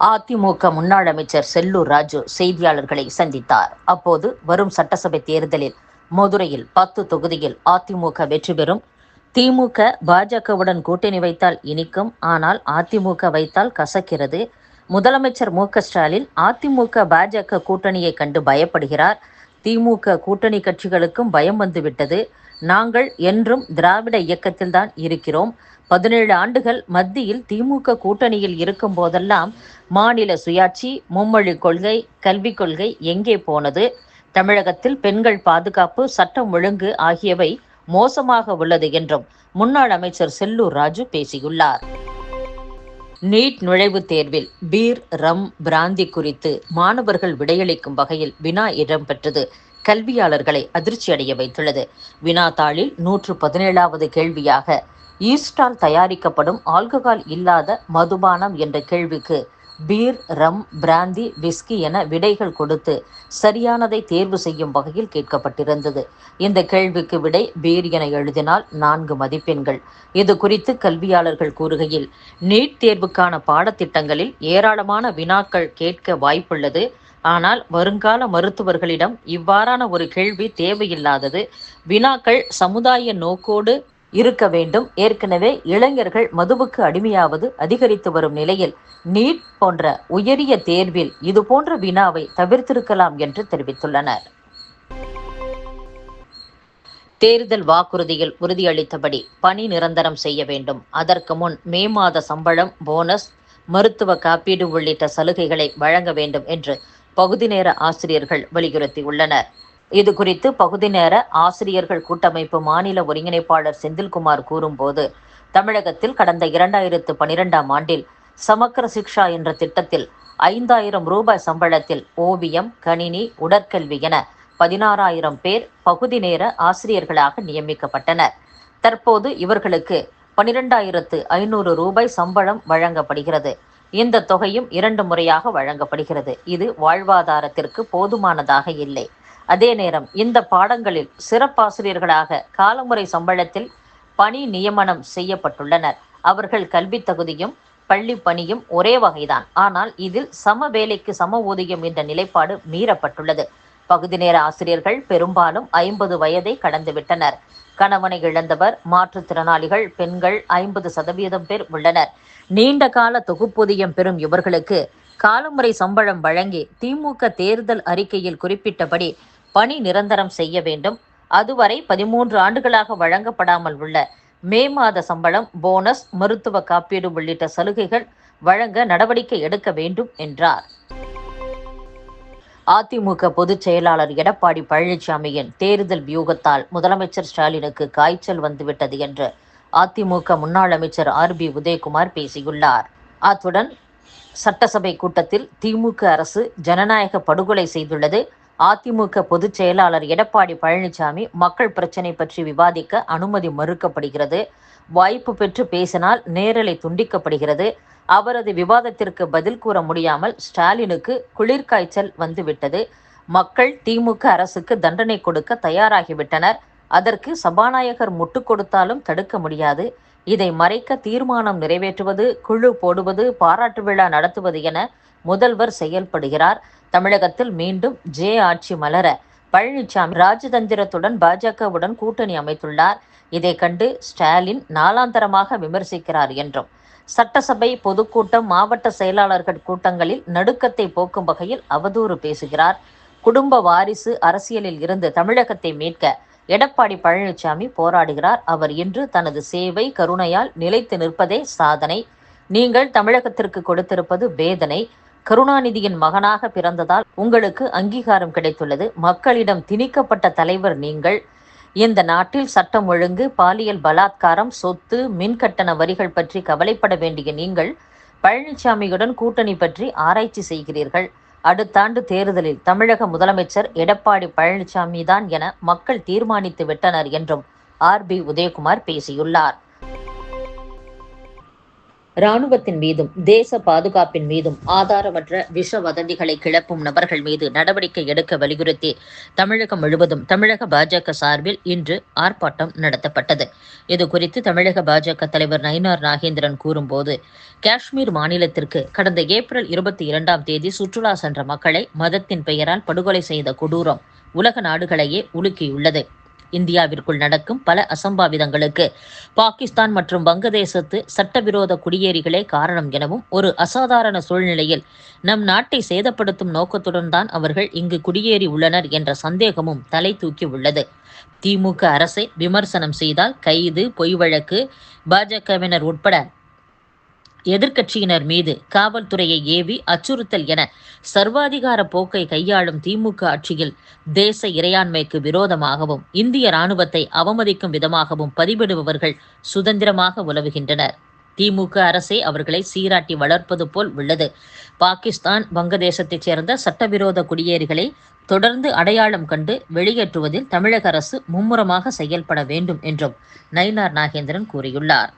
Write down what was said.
அதிமுக முன்னாள் அமைச்சர் செல்லூர் ராஜு செய்தியாளர்களை சந்தித்தார். அப்போது வரும் சட்டசபை தேர்தலில் மதுரையில் பத்து தொகுதியில் அதிமுக வெற்றி பெறும். திமுக பாஜகவுடன் கூட்டணி வைத்தால் இனிக்கும். ஆனால் அதிமுக வைத்தால் கசக்கிறது. முதலமைச்சர் மு க ஸ்டாலின் அதிமுக பாஜக கூட்டணியை கண்டு பயப்படுகிறார். திமுக கூட்டணி கட்சிகளுக்கும் பயம் வந்துவிட்டது. நாங்கள் என்றும் திராவிட இயக்கத்தில்தான் இருக்கிறோம். பதினேழு ஆண்டுகள் மத்தியில் திமுக கூட்டணியில் இருக்கும் போதெல்லாம் மாநில சுயாட்சி மும்மொழி கொள்கை கல்விக் கொள்கை எங்கே போனது? தமிழகத்தில் பெண்கள் பாதுகாப்பு சட்டம் ஒழுங்கு ஆகியவை மோசமாக உள்ளது என்றும் முன்னாள் அமைச்சர் செல்லூர் ராஜு பேசியுள்ளார். நீட் நுழைவுத் தேர்வில் பீர் ரம் பிராந்தி குறித்து மாணவர்கள் விடையளிக்கும் வகையில் வினா இடம்பெற்றது. கல்வியாளர்களை அதிர்ச்சியடைய வைத்துள்ளது. வினாத்தாளில் நூற்று பதினேழாவது கேள்வியாக ஈஸ்டால் தயாரிக்கப்படும் ஆல்கஹால் இல்லாத மதுபானம் என்ற கேள்விக்கு பீர் ரம் பிராந்தி விஸ்கி என விடைகள் கொடுத்து சரியானதை தேர்வு செய்யும் வகையில் கேட்கப்பட்டிருந்தது. இந்த கேள்விக்கு விடை பீர் என எழுதினால் நான்கு மதிப்பெண்கள். இது குறித்து கல்வியாளர்கள் கூறுகையில் நீட் தேர்வுக்கான பாடத்திட்டங்களில் ஏராளமான வினாக்கள் கேட்க வாய்ப்புள்ளது. ஆனால் வருங்கால மருத்துவர்களிடம் இவ்வாறான ஒரு கேள்வி தேவையில்லாதது. வினாக்கள் சமுதாய நோக்கோடு இருக்க வேண்டும். ஏற்கனவே இளைஞர்கள் மதுவுக்கு அடிமையாவது அதிகரித்து வரும் நிலையில் நீட் போன்ற உயரிய தேர்வில் இது போன்ற வினாவை தவிர்த்திருக்கலாம் என்று தெரிவித்துள்ளனர். தேர்தல் வாக்குறுதியில் உறுதியளித்தபடி பணி நிரந்தரம் செய்ய வேண்டும். அதற்கு முன் மே மாத சம்பளம் போனஸ் மருத்துவ காப்பீடு உள்ளிட்ட சலுகைகளை வழங்க வேண்டும் என்று பகுதி நேர ஆசிரியர்கள் வலியுறுத்தியுள்ளனர். இது குறித்து பகுதி நேர ஆசிரியர்கள் கூட்டமைப்பு மாநில ஒருங்கிணைப்பாளர் செந்தில்குமார் கூறும்போது தமிழகத்தில் கடந்த இரண்டாயிரத்து பனிரெண்டாம் ஆண்டில் சமக்கர சிக்ஷா என்ற திட்டத்தில் ஐந்தாயிரம் ரூபாய் சம்பளத்தில் ஓவியம் கணினி உடற்கல்வி என பதினாறாயிரம் பேர் பகுதி நேர ஆசிரியர்களாக நியமிக்கப்பட்டனர். தற்போது இவர்களுக்கு பனிரெண்டாயிரத்து ஐநூறு ரூபாய் சம்பளம் வழங்கப்படுகிறது. இந்த தொகையும் இரண்டு முறையாக வழங்கப்படுகிறது. இது வாழ்வாதாரத்திற்கு போதுமானதாக இல்லை. அதே நேரம் இந்த பாடங்களில் சிறப்பாசிரியர்களாக காலமுறை சம்பளத்தில் பணி நியமனம் செய்யப்பட்டுள்ளனர். அவர்கள் கல்வி தகுதியும் பள்ளி பணியும் ஒரே வகைதான். ஆனால் இதில் சம வேலைக்கு சம ஊதியம் என்ற நிலைப்பாடு மீறப்பட்டுள்ளது. பகுதி நேர ஆசிரியர்கள் பெரும்பாலும் ஐம்பது வயதை கடந்துவிட்டனர் கணவனை இழந்தவர் மாற்றுத்திறனாளிகள் பெண்கள் ஐம்பது சதவீதம் பேர் உள்ளனர். நீண்ட கால தொகுப்பூதியம் பெறும் இவர்களுக்கு காலமுறை சம்பளம் வழங்கி திமுக தேர்தல் அறிக்கையில் குறிப்பிட்டபடி பணி நிரந்தரம் செய்ய வேண்டும். அதுவரை பதிமூன்று ஆண்டுகளாக வழங்கப்படாமல் உள்ள மே மாத சம்பளம் போனஸ் மருத்துவ காப்பீடு உள்ளிட்ட சலுகைகள் வழங்க நடவடிக்கை எடுக்க வேண்டும் என்றார். அதிமுக பொதுச் செயலாளர் எடப்பாடி பழனிசாமியின் தேர்தல் வியூகத்தால் முதலமைச்சர் ஸ்டாலினுக்கு காய்ச்சல் வந்துவிட்டது என்று அதிமுக முன்னாள் அமைச்சர் ஆர் பி உதயகுமார் பேசியுள்ளார். அத்துடன் சட்டசபை கூட்டத்தில் திமுக அரசு ஜனநாயக படுகொலை செய்துள்ளது. அதிமுக பொதுச் செயலாளர் எடப்பாடி பழனிசாமி மக்கள் பிரச்சினை பற்றி விவாதிக்க அனுமதி மறுக்கப்படுகிறது. வாய்ப்பு பெற்று பேசினால் நேரலை துண்டிக்கப்படுகிறது. அவரது விவாதத்திற்கு பதில் கூற முடியாமல் ஸ்டாலினுக்கு குளிர்காய்ச்சல் வந்துவிட்டது. மக்கள் திமுக அரசுக்கு தண்டனை கொடுக்க தயாராகிவிட்டனர். அதற்கு சபாநாயகர் முட்டு கொடுத்தாலும் தடுக்க முடியாது. இதை மறைக்க தீர்மானம் நிறைவேற்றுவது குழு போடுவது பாராட்டு விழா நடத்துவது என முதல்வர் செயல்படுகிறார். தமிழகத்தில் மீண்டும் ஜே ஆட்சி மலர பழனிசாமி ராஜதந்திரத்துடன் பாஜகவுடன் கூட்டணி அமைத்துள்ளார். இதை கண்டு ஸ்டாலின் நாளாந்தரமாக விமர்சிக்கிறார் என்றும் சட்டசபை பொதுக்கூட்டம் மாவட்ட செயலாளர்கள் கூட்டங்களில் நடுக்கத்தை போக்கும் வகையில் அவதூறு பேசுகிறார். குடும்ப வாரிசு அரசியலில் இருந்து தமிழகத்தை மீட்க எடப்பாடி பழனிசாமி போராடுகிறார். அவர் இன்று தனது சேவை கருணையால் நிலைத்து நிற்பதே சாதனை. நீங்கள் தமிழகத்திற்கு கொடுத்திருப்பது வேதனை. கருணாநிதியின் மகனாக பிறந்ததால் உங்களுக்கு அங்கீகாரம் கிடைத்துள்ளது. மக்களிடம் திணிக்கப்பட்ட தலைவர் நீங்கள். இந்த நாட்டில் சட்டம் ஒழுங்கு பாலியல் பலாத்காரம் சொத்து மின் கட்டண வரிகள் பற்றி கவலைப்பட வேண்டிய நீங்கள் பழனிசாமியுடன் கூட்டணி பற்றி ஆராய்ச்சி செய்கிறீர்கள். அடுத்த ஆண்டு தேர்தலில் தமிழக முதலமைச்சர் எடப்பாடி பழனிசாமி தான் என மக்கள் தீர்மானித்து விட்டனர் என்றும் ஆர் பி உதயகுமார் பேசியுள்ளார். ராணுவத்தின் மீதும் தேச பாதுகாப்பின் மீதும் ஆதாரமற்ற விஷ வதந்திகளை கிளப்பும் நபர்கள் மீது நடவடிக்கை எடுக்க வலியுறுத்தி தமிழகம் முழுவதும் தமிழக பாஜக சார்பில் இன்று ஆர்ப்பாட்டம் நடத்தப்பட்டது. இது குறித்து தமிழக பாஜக தலைவர் நயினார் நாகேந்திரன் கூறும்போது காஷ்மீர் மாநிலத்திற்கு கடந்த ஏப்ரல் இருபத்தி இரண்டாம் தேதி சுற்றுலா சென்ற மக்களை மதத்தின் பெயரால் படுகொலை செய்த கொடூரம் உலக நாடுகளையே உலுக்கியுள்ளது. இந்தியாவிற்குள் நடக்கும் பல அசம்பாவிதங்களுக்கு பாகிஸ்தான் மற்றும் வங்கதேசத்து சட்டவிரோத குடியேறிகளே காரணம் எனவும் ஒரு அசாதாரண சூழ்நிலையில் நம் நாட்டை சேதப்படுத்தும் நோக்கத்துடன் தான் அவர்கள் இங்கு குடியேறி உள்ளனர் என்ற சந்தேகமும் தலை தூக்கி உள்ளது. திமுக அரசை விமர்சனம் செய்தால் கைது பொய் வழக்கு பாஜகவினர் உட்பட எதிர்க்கட்சியினர் மீது காவல்துறையை ஏவி அச்சுறுத்தல் என சர்வாதிகார போக்கை கையாளும் திமுக ஆட்சியில் தேச இறையாண்மைக்கு விரோதமாகவும் இந்திய ராணுவத்தை அவமதிக்கும் விதமாகவும் பதிவிடுபவர்கள் சுதந்திரமாக உலவுகின்றனர். திமுக அரசே அவர்களை சீராட்டி வளர்ப்பது போல் உள்ளது. பாகிஸ்தான் வங்கதேசத்தைச் சேர்ந்த சட்டவிரோத குடியேறிகளை தொடர்ந்து அடையாளம் கண்டு வெளியேற்றுவதில் தமிழக அரசு மும்முரமாக செயல்பட வேண்டும் என்றும் நயினார் நாகேந்திரன் கூறியுள்ளார்.